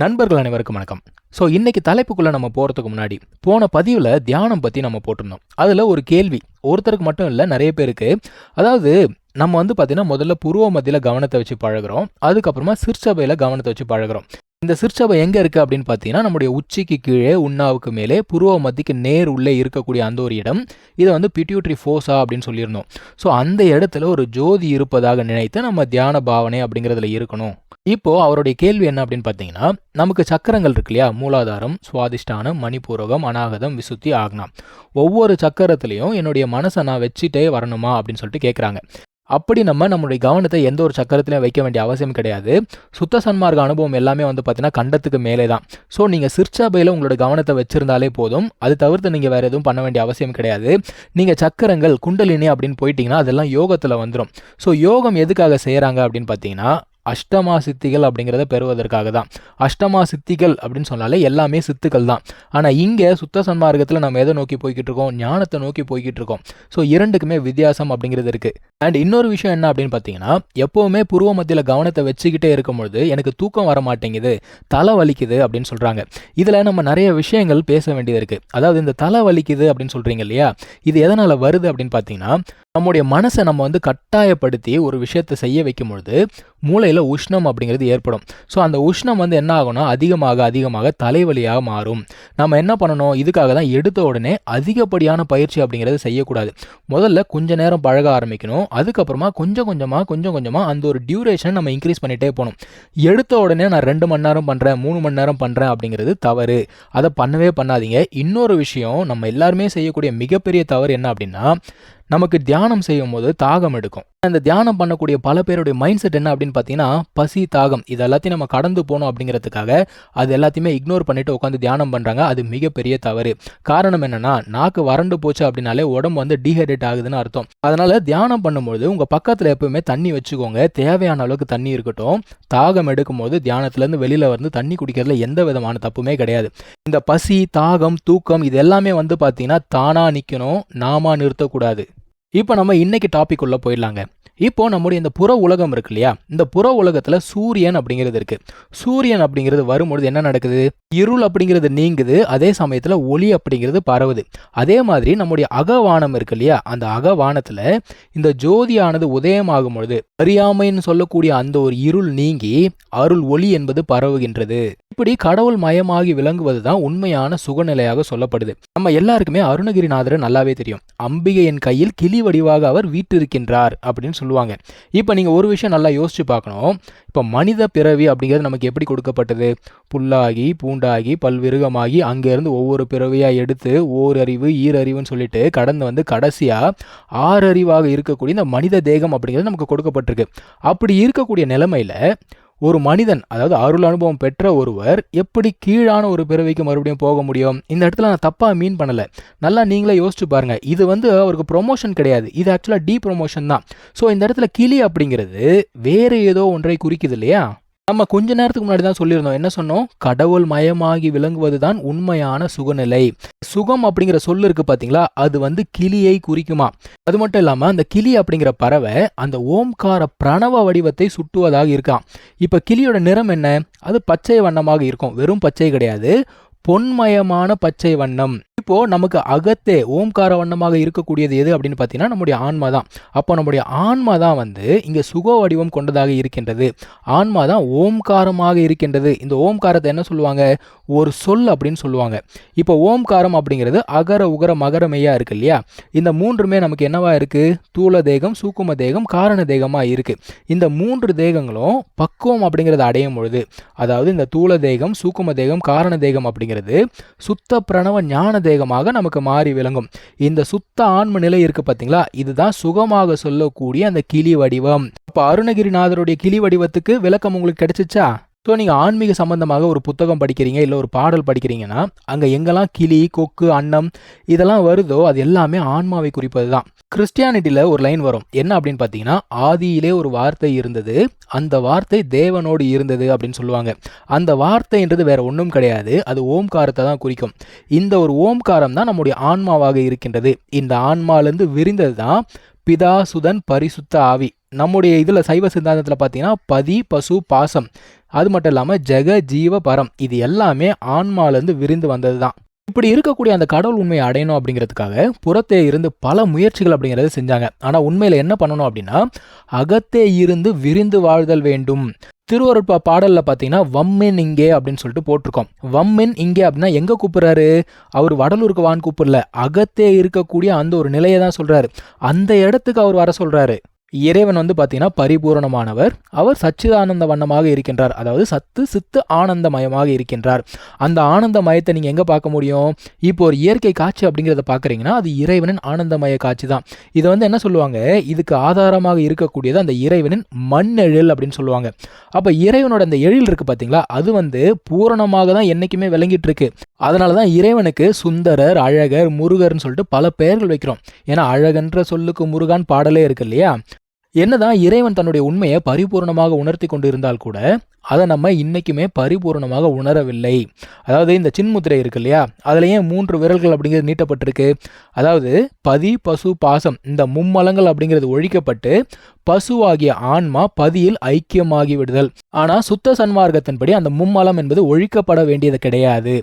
நண்பர்கள் அனைவருக்கும் வணக்கம். ஸோ இன்னைக்கு தலைப்புக்குள்ளே நம்ம போகிறதுக்கு முன்னாடி போன பதிவில் தியானம் பற்றி நம்ம போட்டிருந்தோம். அதில் ஒரு கேள்வி ஒருத்தருக்கு மட்டும் இல்லை நிறைய பேருக்கு. அதாவது நம்ம வந்து பார்த்தீங்கன்னா முதல்ல புருவ மத்தியில் கவனத்தை வச்சு பழகுறோம். அதுக்கப்புறமா சிற்சபையில் கவனத்தை வச்சு பழகுறோம். இந்த சிற்சபை எங்கே இருக்குது அப்படின்னு பார்த்தீங்கன்னா நம்முடைய உச்சிக்கு கீழே உண்ணாவுக்கு மேலே புருவ மத்திக்கு நேர் உள்ளே இருக்கக்கூடிய அந்த ஒரு இடம். இதை வந்து பிட்யூட்ரி ஃபோஸா அப்படின்னு சொல்லியிருந்தோம். ஸோ அந்த இடத்துல ஒரு ஜோதி இருப்பதாக நினைத்து நம்ம தியான பாவனை அப்படிங்கிறதுல இருக்கணும். இப்போ அவருடைய கேள்வி என்ன அப்படின்னு பார்த்தீங்கன்னா நமக்கு சக்கரங்கள் இருக்கு இல்லையா? மூலாதாரம் சுவாதிஷ்டானம் மணிபூரகம் அநாகதம் விசுத்தி ஆக்னா. ஒவ்வொரு சக்கரத்துலையும் என்னுடைய மனசை நான் வச்சுட்டே வரணுமா அப்படின்னு சொல்லிட்டு கேட்குறாங்க அப்படி நம்ம நம்மளுடைய கவனத்தை எந்த ஒரு சக்கரத்திலையும் வைக்க வேண்டிய அவசியம் கிடையாது. சுத்த சன்மார்க்க அனுபவம் எல்லாமே வந்து பார்த்தீங்கன்னா கண்டத்துக்கு மேலே தான் ஸோ நீங்கள் சிற்சபையில் உங்களோட கவனத்தை வச்சிருந்தாலே போதும். அது தவிர்த்து நீங்கள் வேறு எதுவும் பண்ண வேண்டிய அவசியம் கிடையாது. நீங்கள் சக்கரங்கள் குண்டலினி அப்படின்னு போயிட்டீங்கன்னா அதெல்லாம் யோகத்தில் வந்துடும் ஸோ யோகம் எதுக்காக செய்கிறாங்க அப்படின்னு பார்த்தீங்கன்னா அஷ்டமா சித்திகள் அப்படிங்கிறத பெறுவதற்காக தான் அஷ்டமா சித்திகள் அப்படின்னு சொன்னாலே எல்லாமே சித்துக்கள் தான் ஆனால் இங்கே சுத்த சன்மார்க்கத்தில் நம்ம எதை நோக்கி போய்கிட்டு இருக்கோம்? ஞானத்தை நோக்கி போய்கிட்டு இருக்கோம். ஸோ இரண்டுக்குமே வித்தியாசம் அப்படிங்கிறது இருக்குது அண்ட் இன்னொரு விஷயம் என்ன அப்படின்னு பார்த்தீங்கன்னா எப்போவுமே பூர்வ மத்தியில் கவனத்தை வச்சுக்கிட்டே இருக்கும் பொழுது எனக்கு தூக்கம் வர மாட்டேங்குது தலை வலிக்குது அப்படின்னு சொல்கிறாங்க இதில் நம்ம நிறைய விஷயங்கள் பேச வேண்டியது இருக்குது அதாவது இந்த தலை வலிக்குது அப்படின்னு சொல்கிறீங்க இல்லையா? இது எதனால் வருது அப்படின்னு பார்த்தீங்கன்னா நம்முடைய மனசை நம்ம வந்து கட்டாயப்படுத்தி ஒரு விஷயத்தை செய்ய வைக்கும் பொழுது மூளையில் உஷ்ணம் அப்படிங்கிறது ஏற்படும். ஸோ அந்த உஷ்ணம் வந்து என்ன ஆகும்னா அதிகமாக அதிகமாக தலைவலியாக மாறும். நம்ம என்ன பண்ணணும்? இதுக்காக தான் எடுத்த உடனே அதிகப்படியான பயிற்சி அப்படிங்கிறது செய்யக்கூடாது. முதல்ல கொஞ்ச நேரம் பழக ஆரம்பிக்கணும். அதுக்கப்புறமா கொஞ்சம் கொஞ்சமாக கொஞ்சம் கொஞ்சமாக அந்த ஒரு டியூரேஷன் நம்ம இன்க்ரீஸ் பண்ணிகிட்டே போகணும். எடுத்த உடனே நான் ரெண்டு மணி நேரம் பண்ணுறேன் மூணு மணி நேரம் பண்ணுறேன் அப்படிங்கிறது தவறு. அதை பண்ணவே பண்ணாதீங்க. இன்னொரு விஷயம் நம்ம எல்லாருமே செய்யக்கூடிய மிகப்பெரிய தவறு என்ன அப்படின்னா நமக்கு தியானம் செய்யும் போது தாகம் எடுக்கும். அந்த தியானம் பண்ணக்கூடிய பல பேருடைய மைண்ட் செட் என்ன அப்படின்னு பார்த்தீங்கன்னா பசி தாகம் இது எல்லாத்தையும் நம்ம கடந்து போகணும் அப்படிங்கிறதுக்காக அது எல்லாத்தையுமே இக்னோர் பண்ணிட்டு உட்காந்து தியானம் பண்ணுறாங்க அது மிகப்பெரிய தவறு. காரணம் என்னன்னா நாக்கு வறண்டு போச்சு அப்படின்னாலே உடம்பு வந்து டீஹைட்ரேட் ஆகுதுன்னு அர்த்தம். அதனால தியானம் பண்ணும்போது உங்கள் பக்கத்தில் எப்பவுமே தண்ணி வச்சுக்கோங்க. தேவையான அளவுக்கு தண்ணி இருக்கட்டும். தாகம் எடுக்கும் போது தியானத்துலேருந்து வெளியில் வந்து தண்ணி குடிக்கிறதுல எந்த விதமான தப்புமே கிடையாது. இந்த பசி தாகம் தூக்கம் இது எல்லாமே வந்து பார்த்தீங்கன்னா தானாக நிற்கணும் நாமா நிறுத்தக்கூடாது. இப்போ நம்ம இன்னைக்கு டாபிக் உள்ள போயிடலாங்க. இப்போ நம்முடைய இந்த புற உலகம் இருக்கு இல்லையா? இந்த புற உலகத்தில் சூரியன் அப்படிங்கிறது இருக்குது சூரியன் அப்படிங்கிறது வரும்பொழுது என்ன நடக்குது? இருள் அப்படிங்கிறது நீங்குது அதே சமயத்துல ஒளி அப்படிங்கிறது பரவுது. அதே மாதிரி நம்முடைய அகவானம் இருக்கு இல்லையா? அந்த அகவானத்தில் இந்த ஜோதியானது உதயமாகும் பொழுது அறியாமைன்னு சொல்லக்கூடிய அந்த ஒரு இருள் நீங்கி அருள் ஒளி என்பது பரவுகின்றது. இப்படி கடவுள் மயமாகி விளங்குவது தான் உண்மையான சுகநிலையாக சொல்லப்படுது. நம்ம எல்லாருக்குமே அருணகிரிநாதரை நல்லாவே தெரியும். அம்பிகையின் கையில் கிளி வடிவாக அவர் வீட்டிருக்கின்றார் அப்படின்னு சொல்லுவாங்க. இப்போ நீங்கள் ஒரு விஷயம் நல்லா யோசிச்சு பார்க்கணும். இப்போ மனித பிறவி அப்படிங்கிறது நமக்கு எப்படி கொடுக்கப்பட்டது? புல்லாகி பூ உண்டாகி பல்விருகமாகி அங்கேருந்து ஒவ்வொரு பிறவியாக எடுத்து ஓரறிவு ஈரறிவுன்னு சொல்லிட்டு கடந்து வந்து கடைசியாக ஆறறிவாக இருக்கக்கூடிய இந்த மனித தேகம் அப்படிங்கிறது நமக்கு கொடுக்கப்பட்டிருக்கு. அப்படி இருக்கக்கூடிய நிலைமையில் ஒரு மனிதன் அதாவது அருள் அனுபவம் பெற்ற ஒருவர் எப்படி கீழான ஒரு பிறவிக்கு மறுபடியும் போக முடியும்? இந்த இடத்துல நான் தப்பாக மீன் பண்ணலை. நல்லா நீங்களே யோசிச்சு பாருங்க. இது வந்து அவருக்கு ப்ரொமோஷன் கிடையாது. இது ஆக்சுவலாக டீ ப்ரொமோஷன் தான். ஸோ இந்த இடத்துல கிளி அப்படிங்கிறது வேறு ஏதோ ஒன்றை குறிக்குது இல்லையா? நம்ம கொஞ்ச நேரத்துக்கு முன்னாடி தான் சொல்லியிருந்தோம். என்ன சொன்னோம்? கடவுள் மயமாகி விளங்குவது தான் உண்மையான சுகநிலை. சுகம் அப்படிங்கிற சொல்லு இருக்கு பார்த்தீங்களா அது வந்து கிளியை குறிக்குமா? அது மட்டும் இல்லாமல் அந்த கிளி அப்படிங்கிற பறவை அந்த ஓம்கார பிரணவ வடிவத்தை சுட்டுவதாக இருக்கான் இப்போ கிளியோட நிறம் என்ன? அது பச்சை வண்ணமாக இருக்கும். வெறும் பச்சை கிடையாது. பொன்மயமான பச்சை வண்ணம். இப்போ நமக்கு அகத்தே ஓம்கார வண்ணமாக இருக்கக்கூடியது எது அப்படின்னு பார்த்தீங்கன்னா நம்முடைய ஆன்மா தான். அப்போ நம்முடைய ஆன்மா தான் வந்து இங்கே சுக வடிவம் கொண்டதாக இருக்கின்றது. ஆன்மா தான் ஓம்காரமாக இருக்கின்றது. இந்த ஓம்காரத்தை என்ன சொல்லுவாங்க? ஒரு சொல் அப்படின்னு சொல்லுவாங்க. இப்போ ஓம்காரம் அப்படிங்கிறது அகர உகர மகரமையா இருக்கு இல்லையா? இந்த மூன்றுமே நமக்கு என்னவா இருக்கு? தூள தேகம் சூக்கும தேகம் காரண தேகமா இருக்கு. இந்த மூன்று தேகங்களும் பக்குவம் அப்படிங்கிறத அடையும் பொழுது அதாவது இந்த தூள தேகம் சூக்கும தேகம் காரண தேகம் அப்படிங்கிறது சுத்த பிரணவ ஞான தேகமாக நமக்கு மாறி விளங்கும். இந்த சுத்த ஆன்ம நிலை இருக்கு பார்த்தீங்களா இதுதான் சுகமாக சொல்லக்கூடிய அந்த கிளி வடிவம். இப்போ அருணகிரிநாதருடைய கிளி வடிவத்துக்கு விளக்கம் உங்களுக்கு கிடைச்சிச்சா? ஸோ நீங்கள் ஆன்மீக சம்பந்தமாக ஒரு புத்தகம் படிக்கிறீங்க இல்லை ஒரு பாடல் படிக்கிறீங்கன்னா அங்கே எங்கெல்லாம் கிளி கொக்கு அன்னம் இதெல்லாம் வருதோ அது எல்லாமே ஆன்மாவை குறிப்பது தான் கிறிஸ்டியானிட்டியில் ஒரு லைன் வரும். என்ன அப்படின்னு பார்த்தீங்கன்னா ஆதியிலே ஒரு வார்த்தை இருந்தது அந்த வார்த்தை தேவனோடு இருந்தது அப்படின்னு சொல்லுவாங்க. அந்த வார்த்தைன்றது வேற ஒன்றும் கிடையாது அது ஓம்காரத்தை தான் குறிக்கும். இந்த ஒரு ஓம்காரம் தான் நம்முடைய ஆன்மாவாக இருக்கின்றது. இந்த ஆன்மாலேருந்து விரிந்தது தான் பிதா சுதன் பரிசுத்த ஆவி. நம்முடைய இதில் சைவ சித்தாந்தத்தில் பார்த்தீங்கன்னா பதி பசு பாசம். அது மட்டும் இல்லாமல் ஜெக ஜீவ பரம் இது எல்லாமே ஆன்மாலேருந்து விரிந்து வந்தது தான் இப்படி இருக்கக்கூடிய அந்த கடவுள் உண்மையை அடையணும் அப்படிங்கிறதுக்காக புறத்தே இருந்து பல முயற்சிகள் அப்படிங்கிறத செஞ்சாங்க. ஆனால் உண்மையில் என்ன பண்ணணும் அப்படின்னா அகத்தே இருந்து விரிந்து வாழ்தல் வேண்டும். திருவருட்பா பாடலில் பார்த்தீங்கன்னா வம்மின் இங்கே அப்படின்னு சொல்லிட்டு போட்டிருக்கோம். வம்மின் இங்கே அப்படின்னா எங்க கூப்பிடுறாரு? அவர் வடலூருக்கு வான் கூப்பிடல. அகத்தே இருக்கக்கூடிய அந்த ஒரு நிலையை தான் சொல்றாரு. அந்த இடத்துக்கு அவர் வர சொல்றாரு. இறைவன் வந்து பார்த்தீங்கன்னா பரிபூரணமானவர். அவர் சச்சிதானந்த வண்ணமாக இருக்கின்றார். அதாவது சத்து சித்து ஆனந்தமயமாக இருக்கின்றார். அந்த ஆனந்தமயத்தை நீங்கள் எங்கே பார்க்க முடியும்? இப்போ ஒரு இயற்கை காட்சி அப்படிங்கிறத பார்க்குறீங்கன்னா அது இறைவனின் ஆனந்தமய காட்சி தான். இதை வந்து என்ன சொல்லுவாங்க? இதுக்கு ஆதாரமாக இருக்கக்கூடியது அந்த இறைவனின் மண் எழில் அப்படின்னு சொல்லுவாங்க. அப்போ இறைவனோட அந்த எழில் இருக்குது பார்த்தீங்களா அது வந்து பூரணமாக தான் என்றைக்குமே விளங்கிட்டு இருக்கு அதனால தான் இறைவனுக்கு சுந்தரர் அழகர் முருகர்னு சொல்லிட்டு பல பெயர்கள் வைக்கிறோம். ஏன்னா அழகன்ற சொல்லுக்கு முருகான் பாடலே இருக்கு இல்லையா? என்னதான் இறைவன் தன்னுடைய உண்மையை பரிபூர்ணமாக உணர்த்தி கொண்டு இருந்தால் கூட அதை நம்ம இன்றைக்குமே பரிபூர்ணமாக உணரவில்லை. அதாவது இந்த சின்முத்திரை இருக்கு இல்லையா? அதில் ஏன் மூன்று விரல்கள் அப்படிங்கிறது நீட்டப்பட்டிருக்கு? அதாவது பதி பசு பாசம் இந்த மும்மலங்கள் அப்படிங்கிறது ஒழிக்கப்பட்டு பசுவாகிய ஆன்மா பதியில் ஐக்கியமாகி விடுதல் ஆனால் சுத்த சன்மார்க்கத்தின்படி அந்த மும்மலம் என்பது ஒழிக்கப்பட வேண்டியது கிடையாது.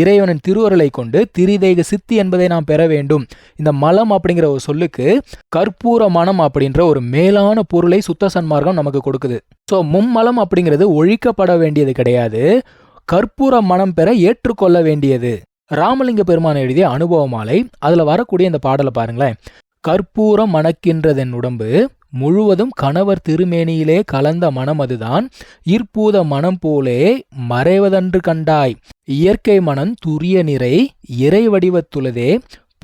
இறைவனின் திருவருளை கொண்டு திரிதேக சித்தி என்பதை நாம் பெற வேண்டும். இந்த மலம் அப்படிங்கிற ஒரு சொல்லுக்கு கற்பூர மனம் அப்படின்ற ஒரு மேலான பொருளை சுத்த சன்மார்க்கம் நமக்கு கொடுக்குது. ஸோ மும்மலம் அப்படிங்கிறது ஒழிக்கப்பட வேண்டியது கிடையாது. கற்பூர மனம் பெற ஏற்றுக்கொள்ள வேண்டியது. ராமலிங்க பெருமான் எழுதிய அனுபவமாலை அதில் வரக்கூடிய இந்த பாடலை பாருங்களேன். கற்பூரம் மணக்கின்றதென் உடம்பு முழுவதும் கணவர் திருமேனியிலே கலந்த மனம் அதுதான். ஈர்ப்பூத மனம் போலே மறைவதன்று கண்டாய். இயற்கை மனம் துரிய நிறை இறை வடிவத்துள்ளதே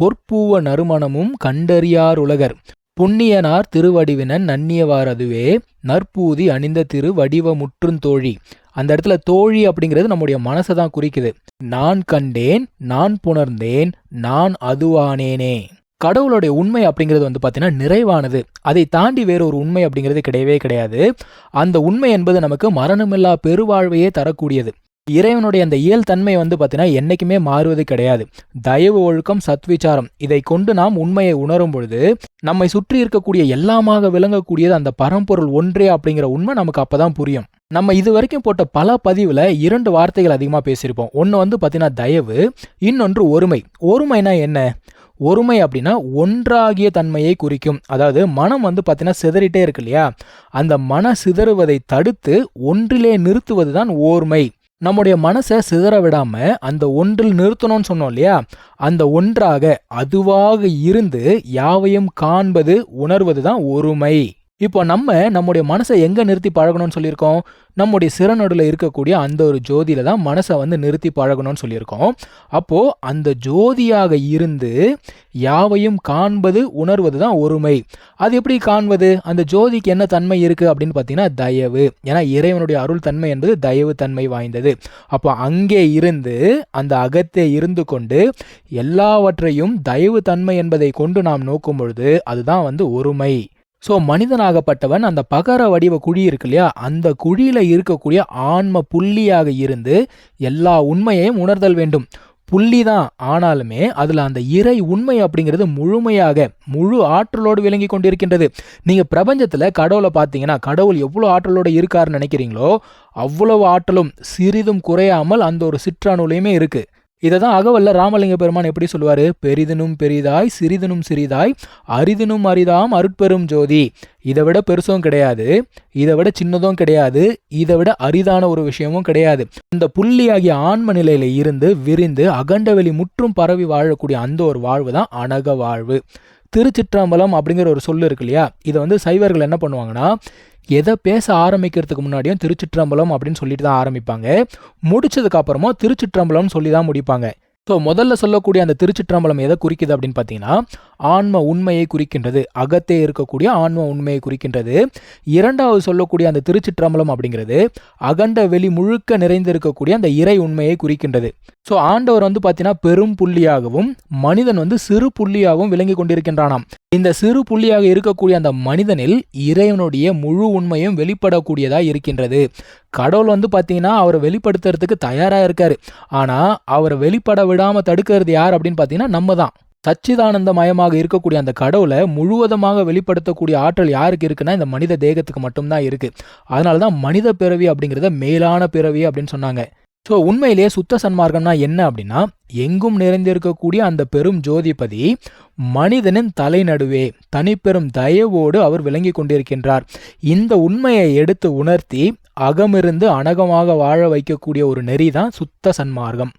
பொற்பூவ நறுமணமும் கண்டறியார் உலகர். புண்ணியனார் திருவடிவினன் நன்னியவாரதுவே நற்பூதி அணிந்த திரு வடிவமுற்றுந்தோழி அந்த இடத்துல தோழி அப்படிங்கிறது நம்முடைய மனசை தான் குறிக்குது. நான் கண்டேன் நான் புணர்ந்தேன் நான் அதுவானேனே. கடவுளுடைய உண்மை அப்படிங்கிறது வந்து பார்த்தீங்கன்னா நிறைவானது. அதை தாண்டி வேற ஒரு உண்மை அப்படிங்கிறது கிடையவே கிடையாது. அந்த உண்மை என்பது நமக்கு மரணமில்லா பெருவாழ்வையே தரக்கூடியது. இறைவனுடைய அந்த இயல் தன்மை வந்து பார்த்தீங்கன்னா என்றைக்குமே மாறுவது கிடையாது. தயவு ஒழுக்கம் சத்விச்சாரம் இதை கொண்டு நாம் உண்மையை உணரும் பொழுது நம்மை சுற்றி இருக்கக்கூடிய எல்லாமாக விளங்கக்கூடியது அந்த பரம்பொருள் ஒன்றே அப்படிங்கிற உண்மை நமக்கு அப்போதான் புரியும். நம்ம இது வரைக்கும் போட்ட பல பதிவில் இரண்டு வார்த்தைகள் அதிகமாக பேசியிருப்போம். ஒன்று வந்து பார்த்தீங்கன்னா தயவு இன்னொன்று ஒருமை. ஒருமைனா என்ன? ஒருமை அப்படின்னா ஒன்றாகிய தன்மையை குறிக்கும். அதாவது மனம் வந்து பார்த்தீங்கன்னா சிதறிட்டே இருக்கு இல்லையா? அந்த மன சிதறுவதை தடுத்து ஒன்றிலே நிறுத்துவது தான் ஓர்மை. நம்முடைய மனசை சிதற விடாம அந்த ஒன்றில் நிறுத்தணும்னு சொன்னோம் இல்லையா? அந்த ஒன்றாக அதுவாக இருந்து யாவையும் காண்பது உணர்வது தான் ஒருமை. இப்போ நம்ம நம்முடைய மனசை எங்கே நிறுத்தி பழகணும்னு சொல்லியிருக்கோம்? நம்முடைய சிறநடுவில் இருக்கக்கூடிய அந்த ஒரு ஜோதியில தான் மனசை வந்து நிறுத்தி பழகணும்னு சொல்லியிருக்கோம். அப்போது அந்த ஜோதியாக இருந்து யாவையும் காண்பது உணர்வது தான் ஒருமை. அது எப்படி காண்பது? அந்த ஜோதிக்கு என்ன தன்மை இருக்குது அப்படின்னு பார்த்தீங்கன்னா தயவு. ஏன்னா இறைவனுடைய அருள் தன்மை என்பது தயவு தன்மை வாய்ந்தது. அப்போ அங்கே இருந்து அந்த அகத்தே இருந்து கொண்டு எல்லாவற்றையும் தயவு தன்மை என்பதை கொண்டு நாம் நோக்கும் பொழுது அதுதான் வந்து ஒருமை. ஸோ மனிதனாகப்பட்டவன் அந்த பகர வடிவ குழி இருக்கு இல்லையா அந்த குழியில் இருக்கக்கூடிய ஆன்ம புள்ளியாக இருந்து எல்லா உண்மையையும் உணர்தல் வேண்டும். புள்ளி தான் ஆனாலுமே அதில் அந்த இறை உண்மை அப்படிங்கிறது முழுமையாக முழு ஆற்றலோடு விளங்கி கொண்டிருக்கின்றது. நீங்கள் பிரபஞ்சத்தில் கடவுளை பார்த்தீங்கன்னா கடவுள் எவ்வளோ ஆற்றலோடு இருக்காருன்னு நினைக்கிறீங்களோ அவ்வளவு ஆற்றலும் சிறிதும் குறையாமல் அந்த ஒரு சிற்றணுலையுமே இருக்குது இதை தான் அகவல்ல ராமலிங்க பெருமான் எப்படி சொல்லுவார்? பெரிதினும் பெரிதாய் சிறிதனும் சிறிதாய் அரிதினும் அரிதாம் அருட்பெரும் ஜோதி. இதை விட பெருசும் கிடையாது. இதை விட சின்னதும் கிடையாது. இதை விட அரிதான ஒரு விஷயமும் கிடையாது. இந்த புள்ளியாகிய ஆன்ம நிலையில இருந்து விரிந்து அகண்டவெளி முற்றும் பரவி வாழக்கூடிய அந்த ஒரு வாழ்வு தான் அனக வாழ்வு. திருச்சிற்றம்பலம் அப்படிங்கிற ஒரு சொல்லு இருக்கு இல்லையா? இதை வந்து சைவர்கள் என்ன பண்ணுவாங்கன்னா எதை பேச ஆரம்பிக்கிறதுக்கு முன்னாடியும் திருச்சிற்றம்பலம் அப்படின்னு சொல்லிட்டு தான் ஆரம்பிப்பாங்க. முடிச்சதுக்கு அப்புறமா சொல்லி தான் முடிப்பாங்க. ஸோ முதல்ல சொல்லக்கூடிய அந்த திருச்சிற்றம்பலம் எதை குறிக்குது அப்படின்னு பார்த்தீங்கன்னா ஆன்ம உண்மையை குறிக்கின்றது. அகத்தே இருக்கக்கூடிய ஆன்ம உண்மையை குறிக்கின்றது. இரண்டாவது சொல்லக்கூடிய அந்த திருச்சிற்றம்பலம் அப்படிங்கிறது அகண்ட வெளி முழுக்க நிறைந்திருக்கக்கூடிய அந்த இறை உண்மையை குறிக்கின்றது. ஸோ ஆண்டவர் வந்து பார்த்தீங்கன்னா பெரும் புள்ளியாகவும் மனிதன் வந்து சிறு புள்ளியாகவும் விளங்கி கொண்டிருக்கின்றானாம். இந்த சிறு புள்ளியாக இருக்கக்கூடிய அந்த மனிதனில் இறைவனுடைய முழு உண்மையும் வெளிப்படக்கூடியதா இருக்கின்றது. கடவுள் வந்து பார்த்தீங்கன்னா அவரை வெளிப்படுத்துறதுக்கு தயாராக இருக்கார். ஆனால் அவரை வெளிப்பட விடாமல் தடுக்கிறது யார் அப்படின்னு பார்த்தீங்கன்னா நம்ம தான் சச்சிதானந்தமயமாக இருக்கக்கூடிய அந்த கடவுளை முழுவதுமாக வெளிப்படுத்தக்கூடிய ஆற்றல் யாருக்கு இருக்குன்னா இந்த மனித தேகத்துக்கு மட்டும்தான் இருக்குது அதனால தான் மனித பிறவி அப்படிங்கிறத மேலான பிறவி அப்படின்னு சொன்னாங்க. ஸோ உண்மையிலேயே சுத்த சன்மார்க்கம்னா என்ன அப்படின்னா எங்கும் நிறைந்திருக்கக்கூடிய அந்த பெரும் ஜோதிபதி மனிதனின் தலைநடுவே தனிப்பெரும் தயவோடு அவர் விளங்கி கொண்டிருக்கின்றார். இந்த உண்மையை எடுத்து உணர்த்தி அகமிருந்து அனகமாக வாழ வைக்கக்கூடிய ஒரு நெறி தான் சுத்த சன்மார்க்கம்.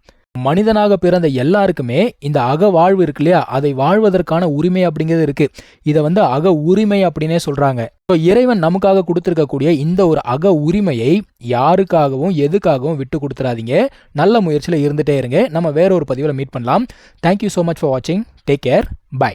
மனிதனாக பிறந்த எல்லாருக்குமே இந்த அக வாழ்வு இருக்கு இல்லையா? அதை வாழ்வதற்கான உரிமை அப்படிங்கிறது இருக்கு. இதை வந்து அக உரிமை அப்படின்னே சொல்றாங்க. ஸோ இறைவன் நமக்காக கொடுத்துருக்கக்கூடிய இந்த ஒரு அக உரிமையை யாருக்காகவும் எதுக்காகவும் விட்டு கொடுத்துடாதீங்க நல்ல முயற்சியில் இருந்துட்டே இருங்க. நம்ம வேற ஒரு பதிவில் மீட் பண்ணலாம். Thank you so much for வாட்சிங் டேக் கேர் பை